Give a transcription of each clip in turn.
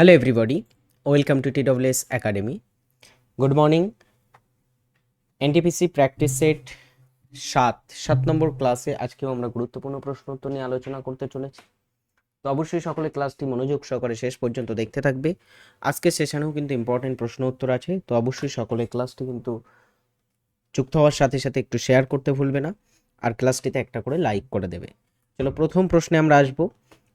Hello everybody welcome to TWS academy good morning NTPC practice set সাত সাত নম্বর ক্লাসে আজকেও আমরা গুরুত্বপূর্ণ প্রশ্ন উত্তর নিয়ে আলোচনা করতে চলেছি। তো অবশ্যই সকলে ক্লাসটি মনোযোগ সহকারে শেষ পর্যন্ত দেখতে থাকবে। আজকের সেশনেও কিন্তু ইম্পর্টেন্ট প্রশ্ন উত্তর আছে। তো অবশ্যই সকলে ক্লাসটি কিন্তু যুক্ত হওয়ার সাথে সাথে একটু শেয়ার করতে ভুলবে না। আর ক্লাসটিতে একটা করে লাইক করে দেবে। চলো, প্রথম প্রশ্নে আমরা আসব।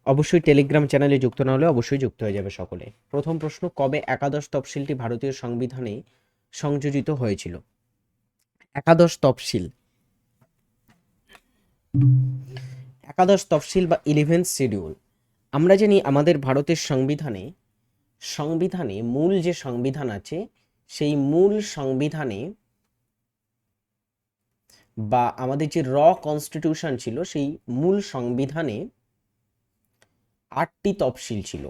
অবশ্যই টেলিগ্রাম চ্যানেলে যুক্ত না হলে অবশ্যই যুক্ত হয়ে যাবে সকলে। প্রথম প্রশ্ন, কবে একাদশ তফসিলটি ভারতীয় সংবিধানে সংযোজিত হয়েছিল? একাদশ তফসিল। একাদশ তফসিল বা ইলেভেন্থ শিডিউল আমরা জানি আমাদের ভারতের সংবিধানে সংবিধানে মূল যে সংবিধান আছে, সেই মূল সংবিধানে বা আমাদের যে র কনস্টিটিউশন ছিল, সেই মূল সংবিধানে আটটি তফসিল ছিল।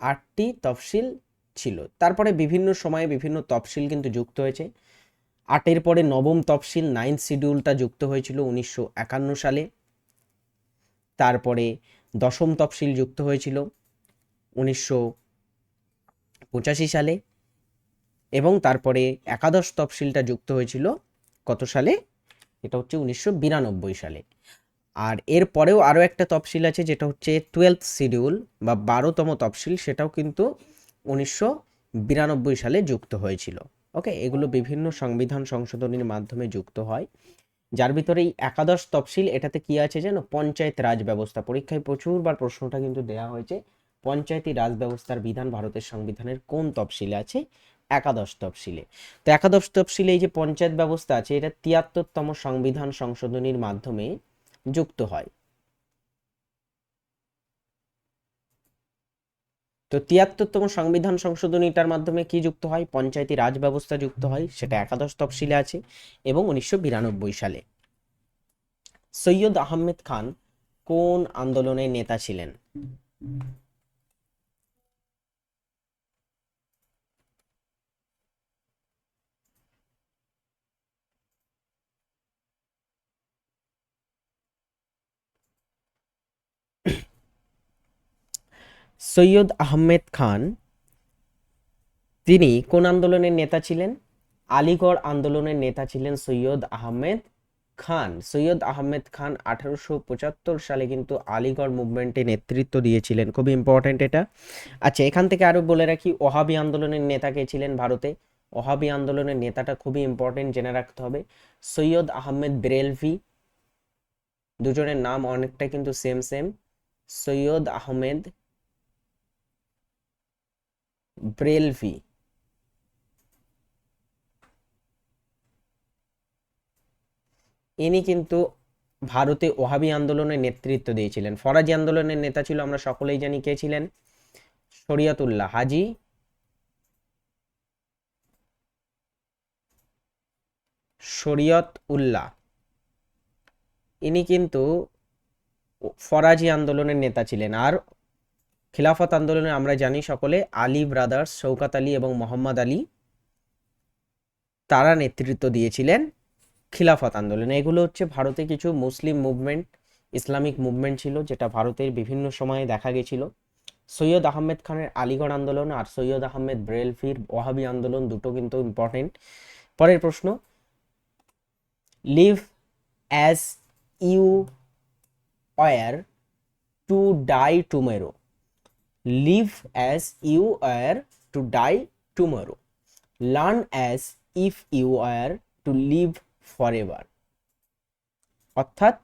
আটটি তফসিল ছিল। তারপরে বিভিন্ন সময়ে বিভিন্ন তফসিল কিন্তু যুক্ত হয়েছে। আটের পরে নবম তফসিল নাইন্থ শিডিউলটা যুক্ত হয়েছিল উনিশশো একান্ন সালে। তারপরে দশম তফসিল যুক্ত হয়েছিল উনিশশো পঁচাশি সালে। এবং তারপরে একাদশ তফসিলটা যুক্ত হয়েছিল কত সালে? এটা হচ্ছে উনিশশো বিরানব্বই সালে। আর এর পরেও আরও একটা তফসিল আছে, যেটা হচ্ছে টুয়েলথ শিডিউল বা বারোতম তফসিল, সেটাও কিন্তু উনিশশো বিরানব্বই সালে যুক্ত হয়েছিল। ওকে? এগুলো বিভিন্ন সংবিধান সংশোধনীর মাধ্যমে যুক্ত হয়। যার ভিতরে এই একাদশ তফসিল, এটাতে কি আছে যেন? পঞ্চায়েত রাজ ব্যবস্থা। পরীক্ষায় প্রচুরবার প্রশ্নটা কিন্তু দেওয়া হয়েছে, পঞ্চায়েতি রাজ ব্যবস্থার বিধান ভারতের সংবিধানের কোন তফসিলে আছে? একাদশ তফসিলে। তো একাদশ তফসিলে এই যে পঞ্চায়েত ব্যবস্থা আছে, এটা তিয়াত্তরতম সংবিধান সংশোধনীর মাধ্যমে যুক্ত হয়। তো তিয়াত্তরতম সংবিধান সংশোধনীটার মাধ্যমে কি যুক্ত হয়? পঞ্চায়েতি রাজ ব্যবস্থা যুক্ত হয়, সেটা একাদশ তফসিলে আছে এবং উনিশশো বিরানব্বই সালে। সৈয়দ আহমেদ খান কোন আন্দোলনের নেতা ছিলেন? সৈয়দ আহমেদ খান, তিনি কোন আন্দোলনের নেতা ছিলেন? আলিগড় আন্দোলনের নেতা ছিলেন সৈয়দ আহমেদ খান। সৈয়দ আহমেদ খান আঠারোশো পঁচাত্তর সালে কিন্তু আলিগড় মুভমেন্টে নেতৃত্ব দিয়েছিলেন। খুবই ইম্পর্ট্যান্ট এটা। আচ্ছা এখান থেকে আরও বলে রাখি, ওহাবি আন্দোলনের নেতা কে ছিলেন ভারতে? ওহাবি আন্দোলনের নেতাটা খুবই ইম্পর্টেন্ট জেনে রাখতে হবে। সৈয়দ আহমেদ বেরেলভি, দুজনের নাম অনেকটা কিন্তু সেম সেম সৈয়দ আহমেদ ব্রেলভি ইনি কিন্তু ভারতে ওহাবি আন্দোলনের নেতৃত্ব দিয়েছিলেন। ফরাজি আন্দোলনের নেতা ছিল, আমরা সকলেই জানি কে ছিলেন? শরিয়তুল্লাহ হাজি। শরিয়ত উল্লাহ ইনি কিন্তু ফরাজি আন্দোলনের নেতা ছিলেন। আর খিলাফত আন্দোলনে আমরা জানি সকলে আলী ব্রাদার্স শৌকাত আলী এবং মোহাম্মদ আলী তারা নেতৃত্ব দিয়েছিলেন খিলাফত আন্দোলনে। এগুলো হচ্ছে ভারতে কিছু মুসলিম মুভমেন্ট, ইসলামিক মুভমেন্ট ছিল যেটা ভারতের বিভিন্ন সময়ে দেখা গেছিল। সৈয়দ আহমেদ খানের আলিগড় আন্দোলন আর সৈয়দ আহমেদ ব্রেলফির ওয়াহাবি আন্দোলন দুটো কিন্তু ইম্পর্টেন্ট পরের প্রশ্ন, live as you were to die tomorrow. Live as you are to die tomorrow. Learn as if you are to live forever. অর্থাৎ,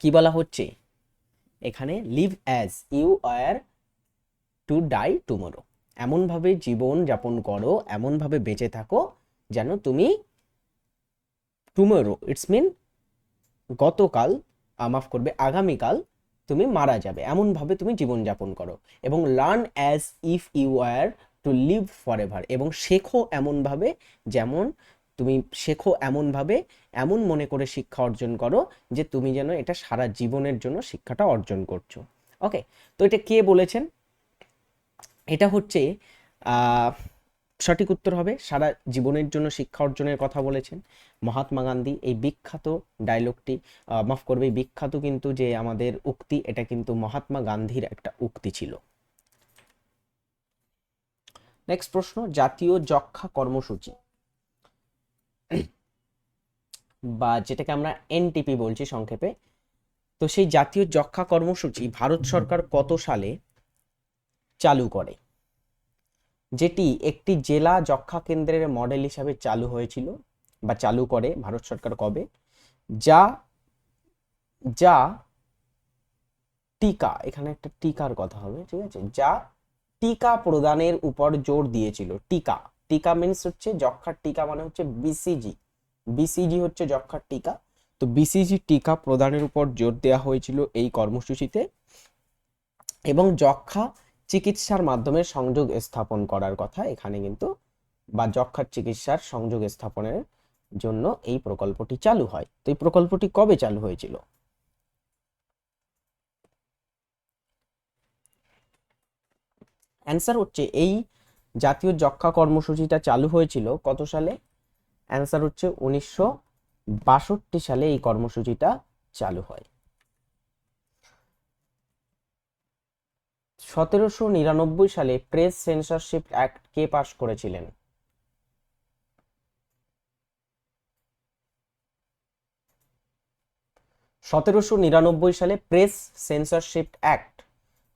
কি বলা হচ্ছে? এখানে live as you are to die tomorrow এমনভাবে জীবন যাপন করো, এমনভাবে বেঁচে থাকো, যেন তুমি টুমোরো ইটস মিন গতকাল মাফ করবে, আগামীকাল তুমি মারা যাবে। এমনভাবে তুমি জীবনযাপন করো এবং learn as if you are to live forever এবং শেখো এমনভাবে যেমন তুমি শেখো এমনভাবে এমন মনে করে শিক্ষা অর্জন করো যে তুমি যেন এটা সারা জীবনের জন্য শিক্ষাটা অর্জন করছ। ওকে তো এটা কে বলেছেন? এটা হচ্ছে সঠিক উত্তর হবে। সারা জীবনের জন্য শিক্ষা অর্জনের কথা বলেছেন মহাত্মা গান্ধী। এই বিখ্যাত ডায়লগটি মাফ করবে বিখ্যাত কিন্তু যে আমাদের উক্তি, এটা কিন্তু মহাত্মা গান্ধীর একটা উক্তি ছিল। নেক্সট প্রশ্ন, জাতীয় যক্ষা কর্মসূচি। বা যেটাকে আমরা এনটিপি বলছি সংক্ষেপে। তো সেই জাতীয় যক্ষা কর্মসূচি ভারত সরকার কত সালে চালু করে? যেটি একটি জেলা যক্ষা কেন্দ্রের মডেল হিসাবে চালু হয়েছিল বা চালু করে ভারত সরকার কবে, যা যা টিকা, এখানে একটা টিকার কথা হবে, ঠিক আছে? যা টিকা প্রদানের উপর জোর দিয়েছিল, টিকা। টিকা মিনস হচ্ছে যক্ষার টিকা মানে হচ্ছে বিসিজি বিসিজি হচ্ছে যক্ষার টিকা। তো বিসিজি টিকা প্রদানের উপর জোর দেওয়া হয়েছিল এই কর্মসূচিতে এবং যক্ষা চিকিৎসার মাধ্যমে সংযোগ স্থাপন করার কথা এখানে কিন্তু বা যক্ষার চিকিৎসার সংযোগ স্থাপনের জন্য এই প্রকল্পটি চালু হয়। তো এই প্রকল্পটি কবে চালু হয়েছিল? অ্যান্সার হচ্ছে এই জাতীয় যক্ষা কর্মসূচিটা চালু হয়েছিল কত সালে? অ্যান্সার হচ্ছে উনিশশো বাষট্টি সালে এই কর্মসূচিটা চালু হয়। সতেরোশো নিরানব্বই সালে প্রেস সেন্সরশিপ অ্যাক্ট কে পাশ করেছিলেন? সতেরোশো নিরানব্বই সালে প্রেস সেন্সরশিপ অ্যাক্ট।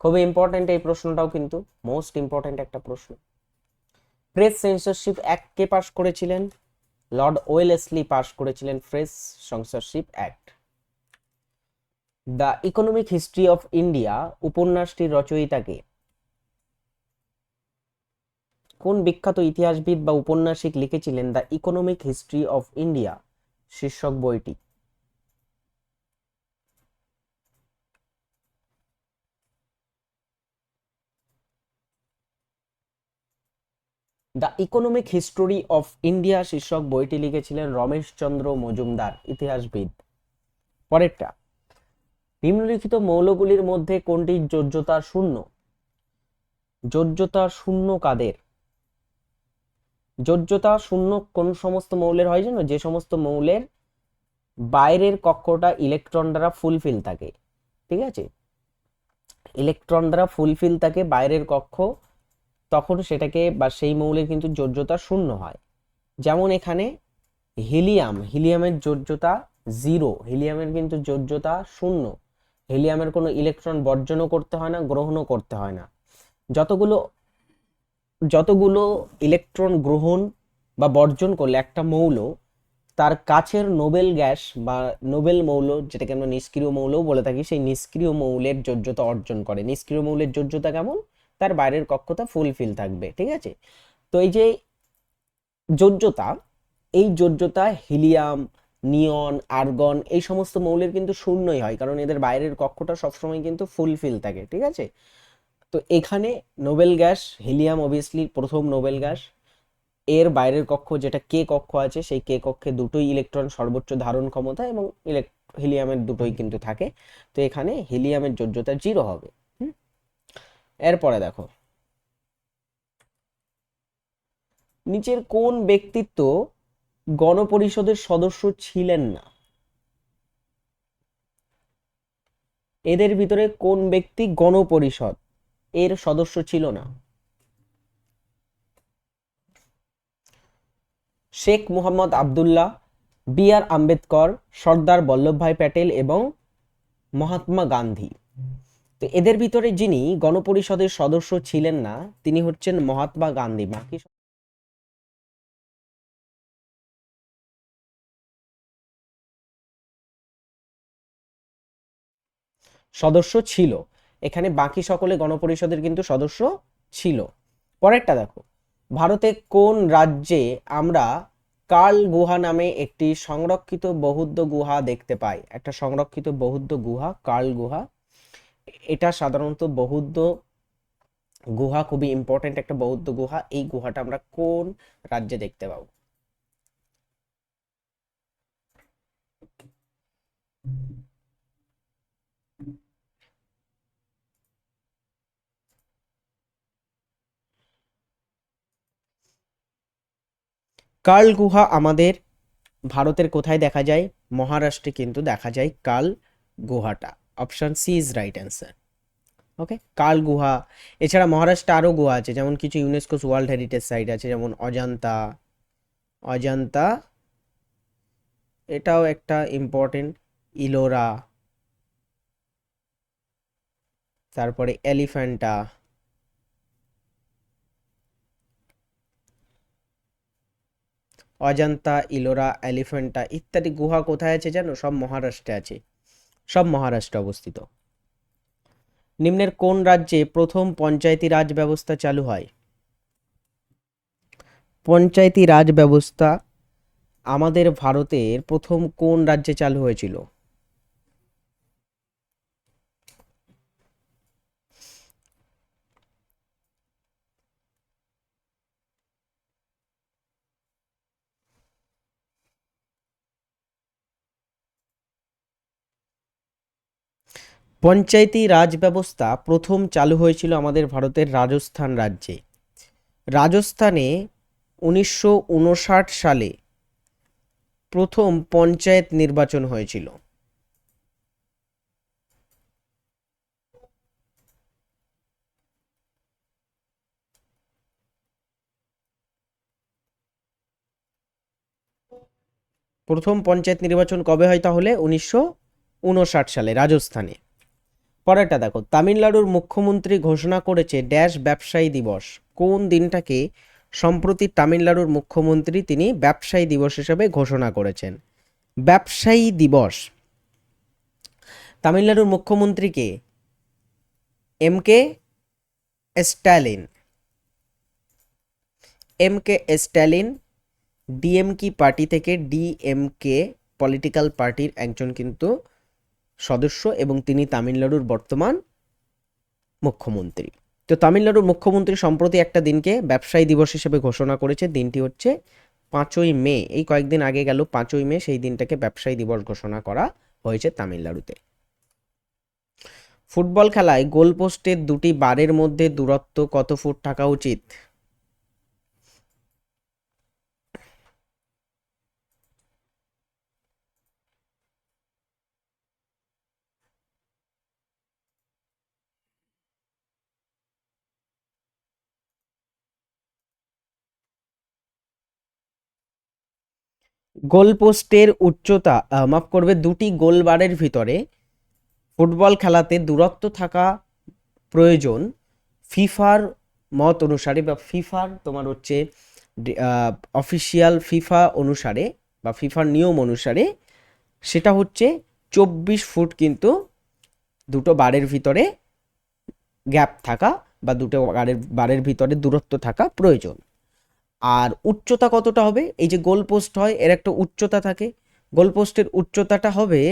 খুবই ইম্পর্টেন্ট এই প্রশ্নটাও কিন্তু মোস্ট ইম্পর্টেন্ট একটা প্রশ্ন। প্রেস সেন্সরশিপ অ্যাক্ট কে পাশ করেছিলেন? লর্ড ওয়েলেসলি পাশ করেছিলেন press censorship act. The economic history of India উপন্যাসটির রচয়িতাকে। কোন বিখ্যাত ইতিহাসবিদ বা উপন্যাসিক লিখেছিলেন the economic history of India? শীর্ষক বইটি। The economic history of India শীর্ষক বইটি লিখেছিলেন রমেশচন্দ্র মজুমদার, ইতিহাসবিদ। পরেরটা। নিম্নলিখিত মৌলগুলির মধ্যে কোনটি যোজ্যতা শূন্য? যোজ্যতা শূন্য কাদের? যোজ্যতা শূন্য কোন সমস্ত মৌলের হয় জানো যে সমস্ত মৌলের বাইরের কক্ষটা ইলেকট্রন দ্বারা ফুলফিল থাকে। ঠিক আছে? ইলেকট্রন দ্বারা ফুলফিল থাকে বাইরের কক্ষ, তখন সেটাকে বা সেই মৌলের কিন্তু যোজ্যতা শূন্য হয়। যেমন এখানে হিলিয়াম, হিলিয়ামের যোজ্যতা জিরো, হিলিয়ামের কিন্তু যোজ্যতা শূন্য। হিলিয়ামের কোনো ইলেকট্রন বর্জনও করতে হয় না, গ্রহণও করতে হয় না। যতগুলো যতগুলো ইলেকট্রন গ্রহণ বা বর্জন করলে একটা মৌল, তার কাছের নোবেল গ্যাস বা নোবেল মৌল, যেটাকে আমরা নিষ্ক্রিয় মৌলও বলে থাকি, সেই নিষ্ক্রিয় মৌলের যোজ্যতা অর্জন করে। নিষ্ক্রিয় মৌলের যোজ্যতা কেমন? তার বাইরের কক্ষতা ফুলফিল থাকবে, ঠিক আছে? তো এই যে যোজ্যতা, এই যোজ্যতা হিলিয়াম নিয়ন, আর্গন এই সমস্ত মৌলের কিন্তু শূন্যই হয়, কারণ এদের বাইরের কক্ষটা সবসময় কিন্তু ফুলফিল থাকে, ঠিক আছে? তো এখানে নোবেল গ্যাস, হিলিয়াম অবভিয়াসলি প্রথম নোবেল গ্যাস। এর বাইরের কক্ষ যেটা কে কক্ষ আছে, সেই কে কক্ষে দুটোই ইলেকট্রন সর্বোচ্চ ধারণ ক্ষমতা এবং হিলিয়ামের দুটোই কিন্তু থাকে। তো এখানে হিলিয়ামের যোজ্যতা জিরো হবে এরপরে দেখো। নিচের কোন ব্যক্তিত্ব গণপরিষদের সদস্য ছিলেন না। এদের ভিতরে কোন ব্যক্তি গণপরিষদ এর সদস্য ছিল না? শেখ মুহাম্মদ আবদুল্লাহ, বি আর আম্বেদকর, সর্দার বল্লভভাই প্যাটেল এবং মহাত্মা গান্ধী। তো এদের ভিতরে যিনি গণপরিষদের সদস্য ছিলেন না, তিনি হচ্ছেন মহাত্মা গান্ধী। বাকি সদস্য ছিল। এখানে বাকি সকলে গণপরিষদের কিন্তু সদস্য ছিল। পরেরটা দেখো, ভারতে কোন রাজ্যে আমরা কাল গুহা নামে একটি সংরক্ষিত বৌদ্ধ গুহা দেখতে পাই? একটা সংরক্ষিত বৌদ্ধ গুহা কাল গুহা। এটা সাধারণত বৌদ্ধ গুহা, খুবই ইম্পর্টেন্ট একটা বৌদ্ধ গুহা। এই গুহাটা আমরা কোন রাজ্যে দেখতে পাবো? কার্ল গুহা আমাদের ভারতের কোথায় দেখা যায়? মহারাষ্ট্রে কিন্তু দেখা যায় কাল গুহাটা option C is right answer okay কাল গুহা এছাড়া মহারাষ্ট্রে আরও গুহা আছে, যেমন কিছু ইউনেস্কোস ওয়ার্ল্ড হেরিটেজ সাইট আছে, যেমন অজান্তা। অজান্তা, এটাও একটা ইম্পর্টেন্ট ইলোরা। তারপরে এলিফ্যান্টা। অজান্তা, ইলোরা, এলিফ্যান্টা ইত্যাদি গুহা কোথায় আছে জানো? সব মহারাষ্ট্রে আছে। সব মহারাষ্ট্রে অবস্থিত। নিম্নের কোন রাজ্যে প্রথম পঞ্চায়েতি রাজ ব্যবস্থা চালু হয়? পঞ্চায়েতি রাজ ব্যবস্থা আমাদের ভারতের প্রথম কোন রাজ্যে চালু হয়েছিল? পঞ্চায়েতি রাজ ব্যবস্থা প্রথম চালু হয়েছিল আমাদের ভারতের রাজস্থান রাজ্যে। রাজস্থানে উনিশশো উনষাট সালে প্রথম পঞ্চায়েত নির্বাচন হয়েছিল। প্রথম পঞ্চায়েত নির্বাচন কবে হয় তাহলে? উনিশশো উনষাট সালে রাজস্থানে। পরেরটা দেখো, তামিলনাড়ুর মুখ্যমন্ত্রী ঘোষণা করেছে ড্যাশ ব্যবসায়ী দিবস। কোন দিনটাকে সম্প্রতি তামিলনাড়ুর মুখ্যমন্ত্রী তিনি ব্যবসায়ী দিবস হিসেবে ঘোষণা করেছেন? ব্যবসায়ী দিবস। তামিলনাড়ুর মুখ্যমন্ত্রীকে M K Stalin. M K Stalin DMK party থেকে ডিএমকে পলিটিক্যাল পার্টির একজন কিন্তু সদস্য এবং তিনি তামিলনাড়ুর বর্তমান মুখ্যমন্ত্রী। তো তামিলনাড়ুর মুখ্যমন্ত্রী সম্প্রতি একটা দিনকে ব্যবসায়ী দিবস হিসেবে ঘোষণা করেছে। দিনটি হচ্ছে পাঁচই মে। এই কয়েকদিন আগে গেল পাঁচই মে, সেই দিনটাকে ব্যবসায়ী দিবস ঘোষণা করা হয়েছে তামিলনাড়ুতে। ফুটবল খেলায় গোলপোস্টের দুটি বারের মধ্যে দূরত্ব কত ফুট থাকা উচিত? গোলপোস্টের উচ্চতা মাফ করবে, দুটি গোলবারের ভিতরে ফুটবল খেলাতে দূরত্ব থাকা প্রয়োজন। ফিফার মত অনুসারে বা ফিফার তোমার হচ্ছে অফিসিয়াল ফিফা অনুসারে বা ফিফার নিয়ম অনুসারে সেটা হচ্ছে চব্বিশ ফুট কিন্তু দুটো বারের ভিতরে গ্যাপ থাকা বা দুটো বারের বারের ভিতরে দূরত্ব থাকা প্রয়োজন। আর উচ্চতা কতটা হবে? এই যে গোল পোস্ট হয়, এর একটা উচ্চতা থাকে। গোল পোস্টের উচ্চতাটা হবে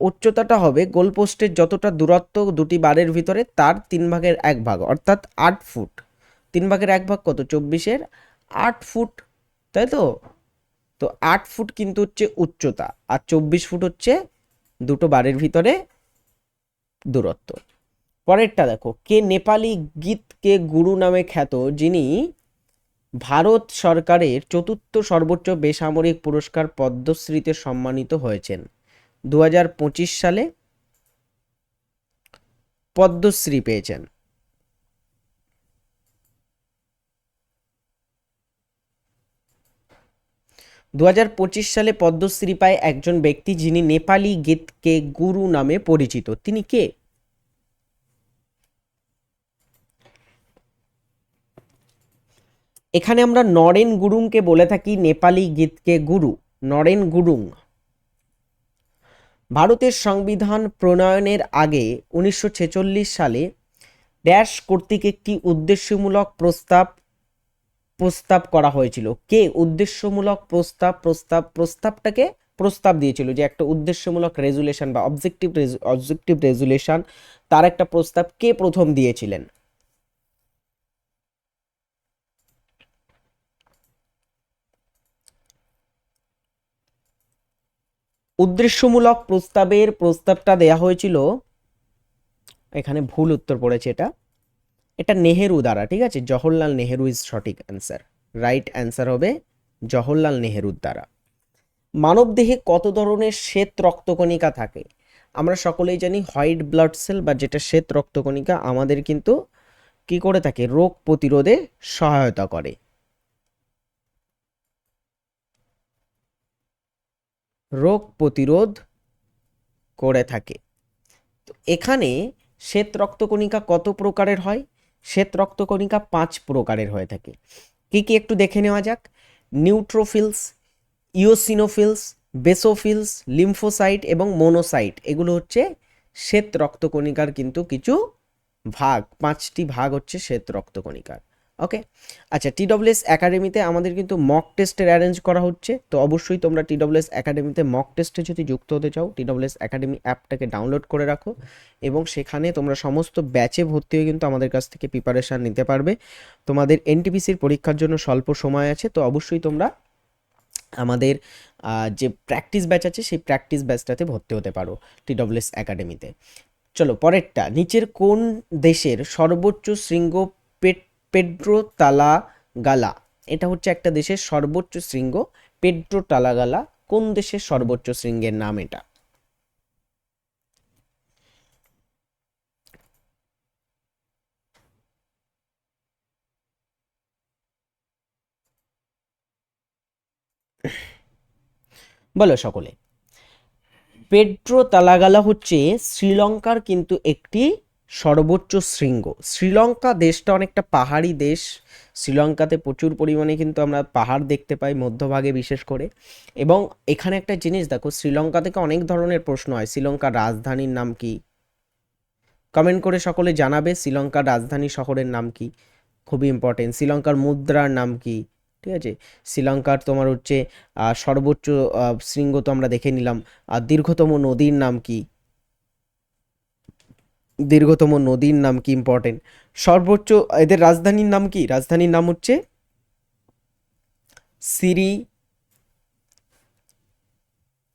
উচ্চতাটা হবে গোল পোস্টের যতটা দূরত্ব দুটি বারের ভিতরে, তার তিন ভাগের এক ভাগ, অর্থাৎ আট ফুট। তিন ভাগের এক ভাগ কত? চব্বিশের। আট ফুট, তাই তো? তো আট ফুট কিন্তু হচ্ছে উচ্চতা, আর চব্বিশ ফুট হচ্ছে দুটো বারের ভিতরে দূরত্ব। পরেরটা দেখো, কে নেপালি গীত কে গুরু নামে খ্যাত, যিনি ভারত সরকারের চতুর্থ সর্বোচ্চ বেসামরিক পুরস্কার পদ্মশ্রীতে সম্মানিত হয়েছেন। দু হাজার পঁচিশ সালে পদ্মশ্রী পেয়েছেন। দু হাজার পঁচিশ সালে পদ্মশ্রী পায় একজন ব্যক্তি যিনি নেপালি গীতকে গুরু নামে পরিচিত। তিনি কে? এখানে আমরা নরেন গুরুংকে বলে থাকি নেপালি গীতকে গুরু, নরেন গুরুং। ভারতের সংবিধান প্রণয়নের আগে উনিশশো ছেচল্লিশ সালে ড্যাশ কর্তৃক একটি উদ্দেশ্যমূলক প্রস্তাব প্রস্তাব করা হয়েছিল। কে উদ্দেশ্যমূলক প্রস্তাব প্রস্তাব, প্রস্তাবটাকে প্রস্তাব দিয়েছিল যে একটা উদ্দেশ্যমূলক রেজুলেশন বা অবজেক্টিভ অবজেক্টিভ রেজুলেশন, তার একটা প্রস্তাব কে প্রথম দিয়েছিলেন? উদ্দেশ্যমূলক প্রস্তাবের প্রস্তাবটা দেয়া হয়েছিল। এখানে ভুল উত্তর পড়েছে এটা। এটা নেহেরু দ্বারা, ঠিক আছে? জওহরলাল নেহেরু ইজ সঠিক অ্যান্সার রাইট অ্যান্সার হবে জওহরলাল নেহেরুর দ্বারা। মানবদেহে কত ধরনের শ্বেত রক্তকণিকা থাকে? আমরা সকলেই জানি হোয়াইট ব্লাড সেল বা যেটা শ্বেত রক্তকণিকা আমাদের কিন্তু কি করে থাকে? রোগ প্রতিরোধে সহায়তা করে। রোগ প্রতিরোধ করে থাকে। তো এখানে শ্বেত রক্তকণিকা কত প্রকারের হয়? শ্বেত রক্তকণিকা পাঁচ প্রকারের হয়ে থাকে। কি কি একটু দেখে নেওয়া যাক? নিউট্রোফিলস ইওসিনোফিলস বেসোফিলস, লিম্ফোসাইট এবং মোনোসাইট। এগুলো হচ্ছে শ্বেত রক্তকণিকার কিন্তু কিছু ভাগ। পাঁচটি ভাগ হচ্ছে শ্বেত রক্তকণিকার ওকে আচ্ছা টিডব্লিউএস একাডেমিতে আমাদের কিন্তু মক টেস্টের অ্যারেঞ্জ করা হচ্ছে। তো অবশ্যই তোমরা টিডব্লিউএস একাডেমিতে মক টেস্টে যদি যুক্ত হতে চাও টিডব্লিউএস একাডেমি অ্যাপটাকে ডাউনলোড করে রাখো এবং সেখানে তোমরা সমস্ত ব্যাচে ভর্তি হয়ে কিন্তু আমাদের কাছ থেকে প্রিপারেশান নিতে পারবে। তোমাদের এনটিপিসির পরীক্ষার জন্য স্বল্প সময় আছে, তো অবশ্যই তোমরা আমাদের যে প্র্যাকটিস ব্যাচ আছে, সেই প্র্যাকটিস ব্যাচটাতে ভর্তি হতে পারো টিডব্লিউএস একাডেমিতে চলো, পরেরটা, নিচের কোন দেশের সর্বোচ্চ শৃঙ্গ পেট পেড্রো তালা গালা। এটা হচ্ছে একটা দেশের সর্বোচ্চ শৃঙ্গ। পেড্রো টালাগালা কোন দেশের সর্বোচ্চ শৃঙ্গের নাম এটা? বলো সকলে। পেড্রো তালাগালা হচ্ছে শ্রীলঙ্কার কিন্তু একটি সর্বোচ্চ শৃঙ্গ। শ্রীলঙ্কা দেশটা অনেকটা পাহাড়ি দেশ। শ্রীলঙ্কাতে প্রচুর পরিমাণে কিন্তু আমরা পাহাড় দেখতে পাই মধ্যভাগে বিশেষ করে। এবং এখানে একটা জিনিস দেখো, শ্রীলঙ্কা থেকে অনেক ধরনের প্রশ্ন হয়। শ্রীলঙ্কার রাজধানীর নাম কি? কমেন্ট করে সকলে জানাবে শ্রীলঙ্কার রাজধানী শহরের নাম কি। খুবই ইম্পর্টেন্ট শ্রীলঙ্কার মুদ্রার নাম কি? ঠিক আছে? শ্রীলঙ্কার তোমার হচ্ছে সর্বোচ্চ শৃঙ্গ তো আমরা দেখে নিলাম। আর দীর্ঘতম নদীর নাম কি? দীর্ঘতম নদীর নাম কি ইম্পর্টেন্ট সর্বোচ্চ এদের রাজধানীর নাম কি? রাজধানীর নাম হচ্ছে সিরি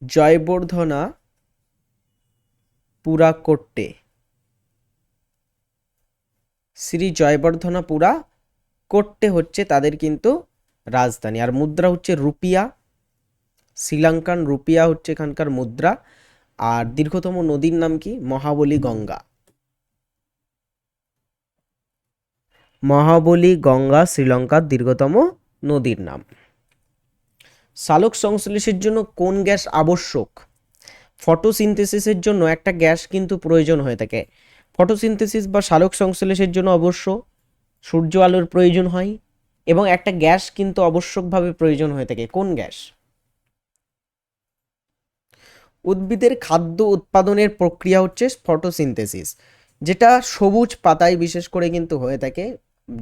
জয়বর্ধনা পুরাকোট্টে। শ্রী জয়বর্ধনাপুরা কোট্টে হচ্ছে তাদের কিন্তু রাজধানী। আর মুদ্রা হচ্ছে রুপিয়া, শ্রীলঙ্কান রুপিয়া হচ্ছে এখানকার মুদ্রা। আর দীর্ঘতম নদীর নাম কি? মহাবলী গঙ্গা মহাবলী, গঙ্গা শ্রীলঙ্কার দীর্ঘতম নদীর নাম। সালোক সংশ্লেষের জন্য কোন গ্যাস আবশ্যক? ফটোসিনথেসিসের জন্য একটা গ্যাস কিন্তু প্রয়োজন হয়ে থাকে। ফটোসিনথেসিস বা সালোক সংশ্লেষের জন্য অবশ্য সূর্য আলোর প্রয়োজন হয় এবং একটা গ্যাস কিন্তু আবশ্যকভাবে প্রয়োজন হয়ে থাকে। কোন গ্যাস? উদ্ভিদের খাদ্য উৎপাদনের প্রক্রিয়া হচ্ছে ফটোসিনথেসিস, যেটা সবুজ পাতায় বিশেষ করে কিন্তু হয়ে থাকে।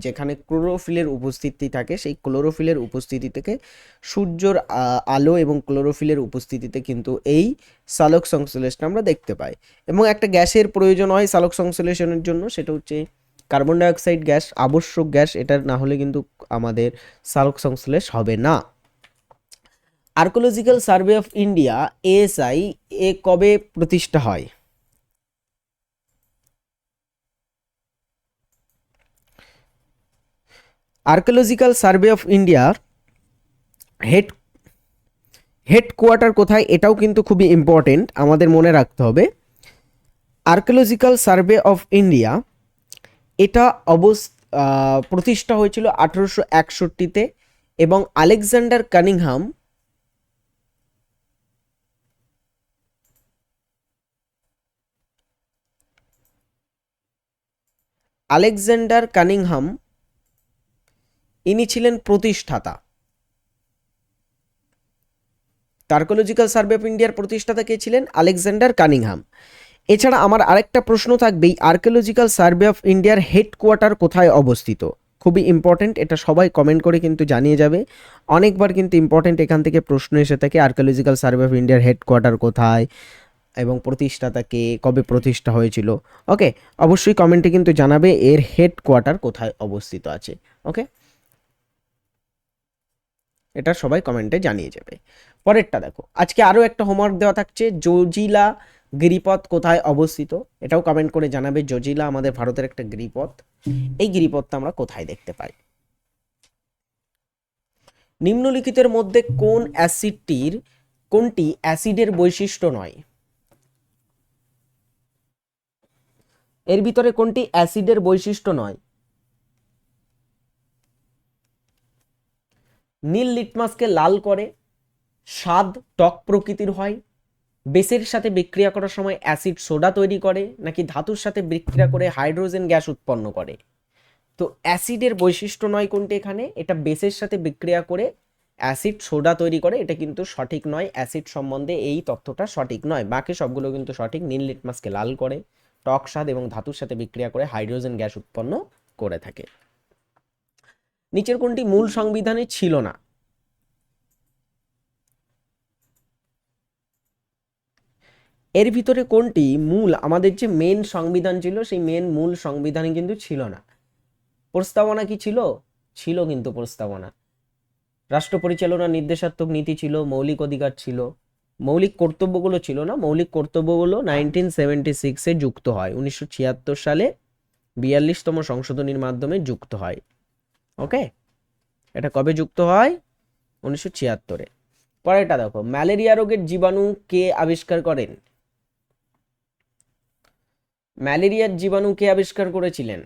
যেখানে ক্লোরোফিলের উপস্থিতি থাকে, সেই ক্লোরোফিলের উপস্থিতি থেকে সূর্যর আলো এবং ক্লোরোফিলের উপস্থিতিতে কিন্তু এই সালোক সংশ্লেষটা আমরা দেখতে পাই। এবং একটা গ্যাসের প্রয়োজন হয় সালোক সংশ্লেষণের জন্য, সেটা হচ্ছে কার্বন ডাইঅক্সাইড গ্যাস, আবশ্যক গ্যাস, এটা না হলে কিন্তু আমাদের সালোক সংশ্লেষ হবে না। Archaeological survey of India, ASI, এ কবে প্রতিষ্ঠা হয়? আর্কোলজিক্যাল সার্ভে অফ ইন্ডিয়ার হেড, হেডকোয়ার্টার কোথায় এটাও কিন্তু খুবই ইম্পর্টেন্ট আমাদের মনে রাখতে হবে। আর্কোলজিক্যাল সার্ভে অফ ইন্ডিয়া, এটা অবস প্রতিষ্ঠা হয়েছিল আঠেরোশো একষট্টিতে এবং আলেকজান্ডার কানিংহাম আলেকজান্ডার কানিংহাম ইনি ছিলেন প্রতিষ্ঠাতা। আর্কোলজিক্যাল সার্ভে অফ ইন্ডিয়ার প্রতিষ্ঠাতা কে ছিলেন? আলেকজান্ডার কানিংহাম এছাড়া আমার আরেকটা প্রশ্ন থাকবেই আর্কিওলজিক্যাল সার্ভে অফ ইন্ডিয়ার হেডকোয়ার্টার কোথায় অবস্থিত? খুবই ইম্পর্টেন্ট এটা সবাই কমেন্ট করে কিন্তু জানিয়ে যাবে। অনেকবার কিন্তু ইম্পর্টেন্ট এখান থেকে প্রশ্ন এসে থাকে আর্কিওলজিক্যাল সার্ভে অফ ইন্ডিয়ার হেডকোয়ার্টার কোথায় এবং প্রতিষ্ঠাতা কে, কবে প্রতিষ্ঠা হয়েছিল। ওকে অবশ্যই কমেন্টে কিন্তু জানাবে এর হেডকোয়ার্টার কোথায় অবস্থিত আছে। ওকে এটা সবাই কমেন্টে জানিয়ে যাবে। পরেরটা দেখো, আজকে আরও একটা হোমওয়ার্ক দেওয়া থাকছে, জজিলা গিরিপথ কোথায় অবস্থিত? এটাও কমেন্ট করে জানাবে, জজিলা আমাদের ভারতের একটা গিরিপথ। এই গিরিপথটা আমরা কোথায় দেখতে পাই? নিম্নলিখিতের মধ্যে কোন অ্যাসিডটির, কোনটি অ্যাসিডের বৈশিষ্ট্য নয়? এর ভিতরে কোনটি অ্যাসিডের বৈশিষ্ট্য নয়? নীল লিটমাসকে লাল করে, স্বাদ টক প্রকৃতির হয়, বেসের সাথে বিক্রিয়া করার সময় অ্যাসিড সোডা তৈরি করে, নাকি ধাতুর সাথে বিক্রিয়া করে হাইড্রোজেন গ্যাস উৎপন্ন করে। তো অ্যাসিডের বৈশিষ্ট্য নয় কোনটি এখানে? এটা বেসের সাথে বিক্রিয়া করে অ্যাসিড সোডা তৈরি করে, এটা কিন্তু সঠিক নয়। অ্যাসিড সম্বন্ধে এই তথ্যটা সঠিক নয়। বাকি সবগুলো কিন্তু সঠিক। নীল লিটমাসকে লাল করে, টক স্বাদ এবং ধাতুর সাথে বিক্রিয়া করে হাইড্রোজেন গ্যাস উৎপন্ন করে থাকে। নিচের কোনটি মূল সংবিধানে ছিল না? এর ভিতরে কোনটি মূল? আমাদের যে মেন সংবিধান ছিল, সেই মেন মূল সংবিধানে কিন্তু ছিল না। প্রস্তাবনা কি ছিল? ছিল কিন্তু প্রস্তাবনা। রাষ্ট্র পরিচালনা, নির্দেশাত্মক নীতি ছিল, মৌলিক অধিকার ছিল। মৌলিক কর্তব্যগুলো ছিল না। মৌলিক কর্তব্যগুলো নাইনটিন সেভেন্টি সিক্সে যুক্ত হয়। উনিশশো ছিয়াত্তর সালে বিয়াল্লিশতম সংশোধনীর মাধ্যমে যুক্ত হয়। ওকে? এটা কবে যুক্ত হয়? উনিশশো ছিয়াত্তরে। পরেরটা দেখো, ম্যালেরিয়া রোগের জীবাণু কে আবিষ্কার করেন? ম্যালেরিয়ার জীবাণু কে আবিষ্কার করেছিলেন?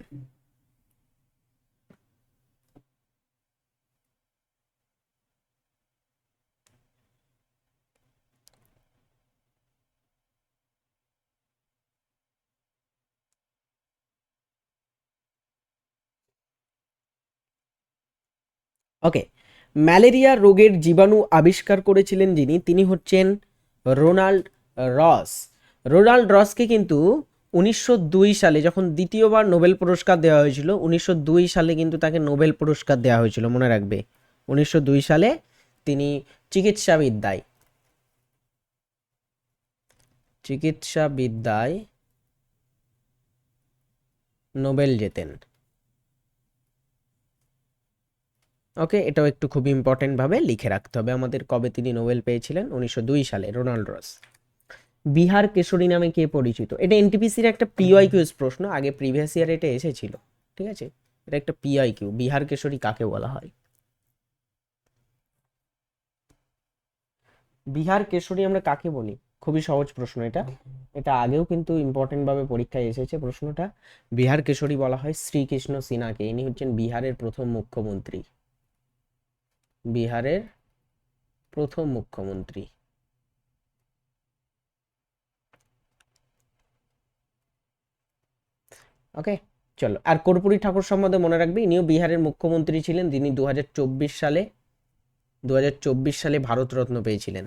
ওকে ম্যালেরিয়া রোগের জীবাণু আবিষ্কার করেছিলেন যিনি, তিনি হচ্ছেন রোনাল্ড রস। রোনাল্ড রসকে কিন্তু উনিশশো দুই সালে যখন দ্বিতীয়বার নোবেল পুরস্কার দেওয়া হয়েছিল, উনিশশো দুই সালে কিন্তু তাকে নোবেল পুরস্কার দেওয়া হয়েছিল, মনে রাখবে। উনিশশো দুই সালে তিনি চিকিৎসাবিদ্যায় চিকিৎসাবিদ্যায় নোবেল জেতেন। ওকে এটাও একটু খুব ইম্পর্টেন্টভাবে লিখে রাখতে হবে। আমাদের কবে তিনি নোবেল পেয়েছিলেন? উনিশশো দুই সালে, রোনাল্ড রস। বিহার কেশরী নামে কে পরিচিত? এটা এনটিপিসির একটা পিওয়াই কিউজ প্রশ্ন, আগে প্রিভিয়াস ইয়ার এটা এসেছিল। ঠিক আছে? এটা একটা পিওয়াই কিউ বিহার কেশরী কাকে বলা হয়? বিহার কেশরী আমরা কাকে বলি? খুবই সহজ প্রশ্ন এটা। এটা আগেও কিন্তু ইম্পর্টেন্ট ভাবে পরীক্ষায় এসেছে প্রশ্নটা। বিহার কেশরী বলা হয় শ্রীকৃষ্ণ সিনহাকে। ইনি হচ্ছেন বিহারের প্রথম মুখ্যমন্ত্রী। বিহারের প্রথম মুখ্যমন্ত্রী। ওকে, চলো। আর কর্পূরী ঠাকুর সম্বন্ধে মনে রাখবে, ইনিও বিহারের মুখ্যমন্ত্রী ছিলেন তিনি দু হাজার চব্বিশ সালে দু হাজার চব্বিশ সালে ভারতরত্ন পেয়েছিলেন।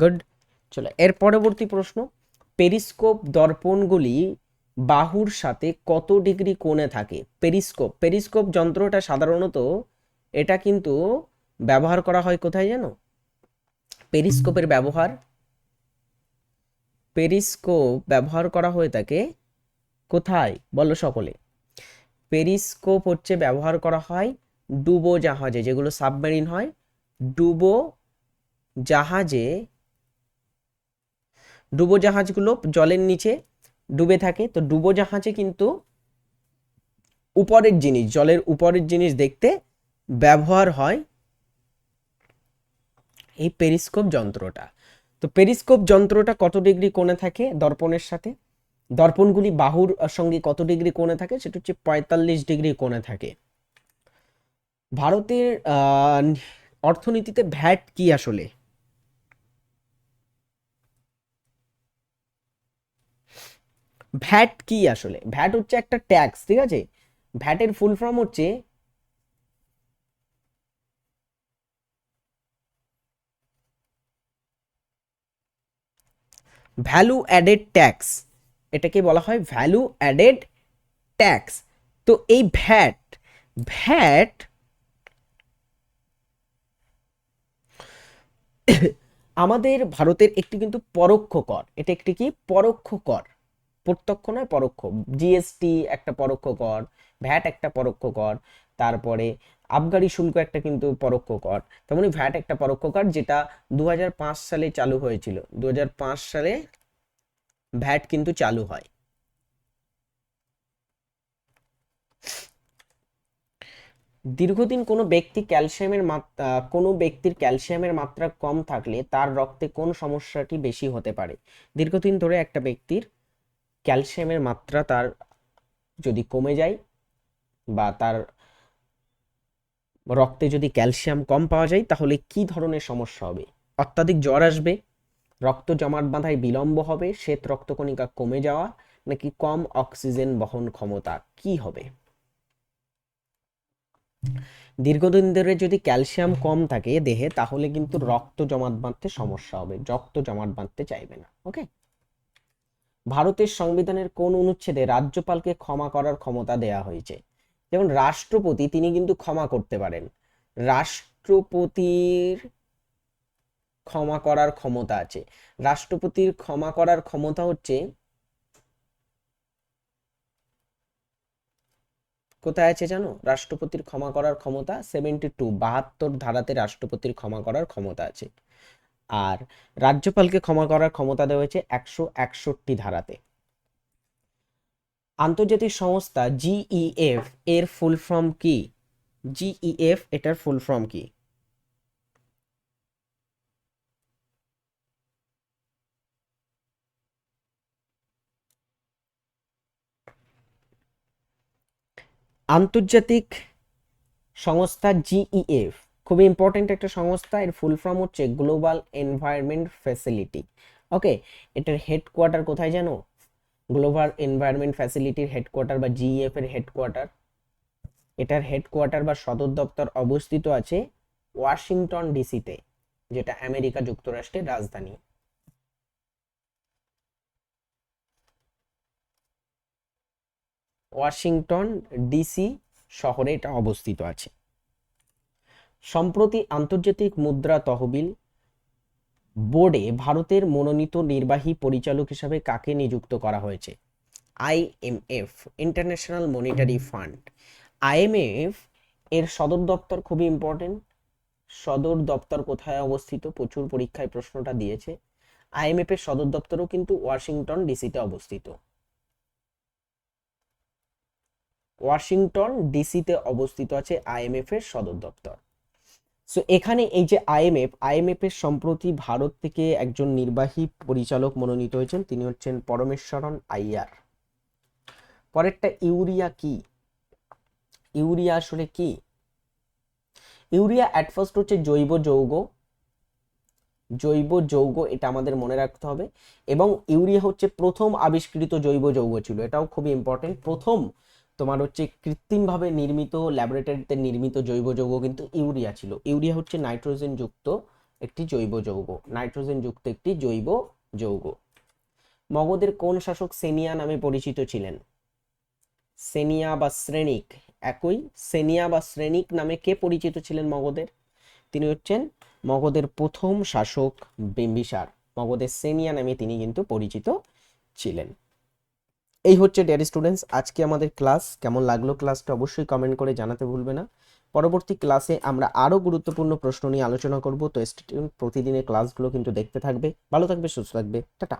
গুড। চলো, এর পরবর্তী প্রশ্ন। পেরিস্কোপ দর্পণগুলি বাহুর সাথে কত ডিগ্রি কোণে থাকে? পেরিস্কোপ। পেরিস্কোপ যন্ত্রটা সাধারণত এটা কিন্তু ব্যবহার করা হয় কোথায় জানো? পেরিস্কোপের ব্যবহার। পেরিস্কোপ ব্যবহার করা হয়ে থাকে কোথায়? বলো সকলে। পেরিস্কোপ হচ্ছে ব্যবহার করা হয় ডুবো জাহাজে, যেগুলো সাবমেরিন হয়। ডুবো জাহাজে ডুবো জাহাজগুলো জলের নিচে ডুবে থাকে। তো ডুবো জাহাজে কিন্তু উপরের জিনিস, জলের উপরের জিনিস দেখতে ব্যবহার হয় এই পেরিস্কোপ যন্ত্রটা। তো পেরিস্কোপ যন্ত্রটা কত ডিগ্রি কোণে থাকে দর্পণের সাথে? দর্পণগুলি বাহুর সঙ্গে কত ডিগ্রি কোণে থাকে? সেটা হচ্ছে পঁয়তাল্লিশ ডিগ্রি কোণে থাকে। ভারতের অর্থনীতিতে ভ্যাট কি আসলে? ভ্যাট কি আসলে? ভ্যাট হচ্ছে একটা ট্যাক্স, ঠিক আছে? ভ্যাটের ফুল ফর্ম হচ্ছে ভ্যালু অ্যাডেড ট্যাক্স। এটাকে বলা হয় ভ্যালু অ্যাডেড ট্যাক্স। তো এই ভ্যাট ভ্যাট আমাদের ভারতের একটি কিন্তু পরোক্ষ কর। এটা একটি কি? পরোক্ষ কর। প্রত্যক্ষ নয়, পরোক্ষ। জিএসটি একটা পরোক্ষ কর ভ্যাট একটা পরোক্ষ কর, তারপরে আবগারি শুল্ক একটা কিন্তু পরোক্ষ কর। তেমনি মানে ভ্যাট একটা পরোক্ষ কর যেটা দুহাজার পাঁচ সালে চালু হয়েছিল। দুহাজার পাঁচ সালে ভ্যাট কিন্তু চালু হয়। দীর্ঘদিন কোনো ব্যক্তি ক্যালসিয়ামের মাত্রা, কোনো ব্যক্তির ক্যালসিয়ামের মাত্রা কম থাকলে তার রক্তে কোন সমস্যাটি বেশি হতে পারে? দীর্ঘদিন ধরে একটা ব্যক্তির ক্যালসিয়ামের মাত্রা তার যদি কমে যায় বা তার রক্তে যদি ক্যালসিয়াম কম পাওয়া যায়, তাহলে কি ধরনের সমস্যা হবে? অত্যাধিক জ্বর আসবে, রক্ত জমাট বাঁধায় বিলম্ব হবে, শ্বেত রক্তকণিকা কমে যাওয়া, নাকি কম অক্সিজেন বহন ক্ষমতা কি হবে? দীর্ঘদিন ধরে যদি ক্যালসিয়াম কম থাকে দেহে, তাহলে কিন্তু রক্ত জমাট বাঁধতে সমস্যা হবে, রক্ত জমাট বাঁধতে চাইবে না ওকে ভারতের সংবিধানের কোন অনুচ্ছেদে রাজ্যপালকে ক্ষমা করার ক্ষমতা দেয়া হয়েছে? যেমন রাষ্ট্রপতি, তিনি কিন্তু ক্ষমা করতে পারেন। রাষ্ট্রপতির ক্ষমা করার ক্ষমতা আছে। রাষ্ট্রপতির ক্ষমা করার ক্ষমতা হচ্ছে কোথায় আছে জানো? রাষ্ট্রপতির ক্ষমা করার ক্ষমতা সেভেন্টি টু, বাহাত্তর ধারাতে রাষ্ট্রপতির ক্ষমা করার ক্ষমতা আছে। আর রাজ্যপালকে ক্ষমা করার ক্ষমতা দেওয়া হয়েছে একশো একষট্টি ধারাতে। আন্তর্জাতিক সংস্থা জিইএফ এর ফুল ফর্ম কি? জিইএফ এটার ফুল ফর্ম কি? আন্তর্জাতিক সংস্থা জিইএফ খুবই ইম্পর্টেন্ট একটা সংস্থা। এর ফুল ফর্ম হচ্ছে গ্লোবাল এনভায়রনমেন্ট ফ্যাসিলিটি ওকে এটার হেডকোয়ার্টার কোথায় জানো? গ্লোবাল এনভায়রনমেন্ট ফ্যাসিলিটির হেডকোয়ার্টার বা জিইএফ এর হেডকোয়ার্টার এটার হেডকোয়ার্টার বা সদর দপ্তর অবস্থিত আছে ওয়াশিংটন ডিসিতে যেটা আমেরিকা যুক্তরাষ্ট্রের রাজধানী। ওয়াশিংটন ডিসি শহরে এটা অবস্থিত আছে। সম্প্রতি আন্তর্জাতিক মুদ্রা তহবিল বোর্ডে ভারতের মনোনীত নির্বাহী পরিচালক হিসাবে কাকে নিযুক্ত করা হয়েছে? IMF international monetary fund. IMF এর সদর দপ্তর খুবই ইম্পর্টেন্ট সদর দপ্তর কোথায় অবস্থিত? প্রচুর পরীক্ষায় প্রশ্নটা দিয়েছে। আইএমএফ এর সদর দপ্তরও কিন্তু ওয়াশিংটন ডিসিতে অবস্থিত। ওয়াশিংটন ডিসিতে অবস্থিত আছে আইএমএফ এর সদর দপ্তর। সো এখানে এই যে আইএমএফ আইএমএফ এর সম্প্রতি ভারত থেকে একজন নির্বাহী পরিচালক মনোনীত হয়েছেন, তিনি হচ্ছেন পরমেশ্বরন আইয়ার। পরেরটা, ইউরিয়া কি? ইউরিয়া আসলে কি? ইউরিয়া অ্যাট ফার্স্ট হচ্ছে জৈব যৌগ। জৈব যৌগ, এটা আমাদের মনে রাখতে হবে। এবং ইউরিয়া হচ্ছে প্রথম আবিষ্কৃত জৈব যৌগ ছিল, এটাও খুবই ইম্পর্টেন্ট প্রথম তোমার হচ্ছে কৃত্রিমভাবে নির্মিত ল্যাবরেটরিতে নির্মিত জৈব যৌগ কিন্তু ইউরিয়া ছিল। ইউরিয়া হচ্ছে নাইট্রোজেন যুক্ত একটি জৈব যৌগ। নাইট্রোজেন যুক্ত একটি জৈব যৌগ। মগধের কোন শাসক সেনিয়া নামে পরিচিত ছিলেন? সেনিয়া বা শ্রেণিক, একই। সেনিয়া বা শ্রেণিক নামে কে পরিচিত ছিলেন মগধের? তিনি হচ্ছেন মগধের প্রথম শাসক বিম্বিসার। মগধের সেনিয়া নামে তিনি কিন্তু পরিচিত ছিলেন। এই হচ্ছে ডিয়ার স্টুডেন্টস আজকে আমাদের ক্লাস কেমন লাগল ক্লাসটা অবশ্যই কমেন্ট করে জানাতে ভুলবে না। পরবর্তী ক্লাসে আমরা আরও গুরুত্বপূর্ণ প্রশ্ন নিয়ে আলোচনা করব, তো প্রতিদিনের ক্লাসগুলো কিন্তু দেখতে থাকবে। ভালো থাকবে, সুস্থ থাকবে, টাটা।